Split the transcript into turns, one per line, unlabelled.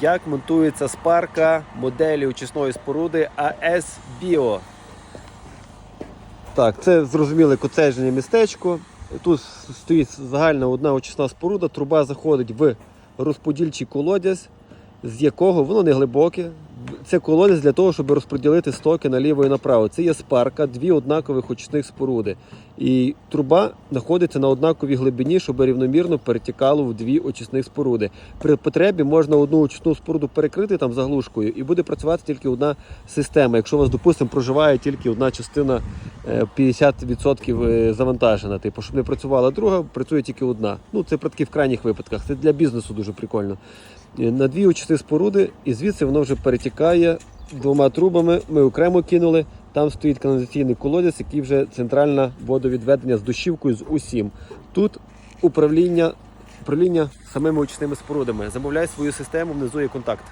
Як монтується спарка моделі очисної споруди АС Біо. Так, це зрозуміле коцежне містечко. Тут стоїть загальна одна очисна споруда, труба заходить в розподільчий колодязь, з якого воно не глибоке. Це колодязь для того, щоб розподілити стоки наліво і направо. Це є спарка, дві однакових очисних споруди. І труба знаходиться на однаковій глибині, щоб рівномірно перетікало в дві очисних споруди. При потребі можна одну очисну споруду перекрити там заглушкою, і буде працювати тільки одна система. Якщо у вас, допустимо, проживає тільки одна частина е, 50% е, завантажена, типу, щоб не працювала друга, працює тільки одна. Ну це про такі в крайніх випадках. Це для бізнесу дуже прикольно. На дві очисти споруди, і звідси воно вже перетікає двома трубами. Ми окремо кинули. Там стоїть каналізаційний колодязь, який вже центральне водовідведення з дощівкою з усім. Тут управління, управління самими очисними спорудами. Замовляй свою систему, внизу є контакт.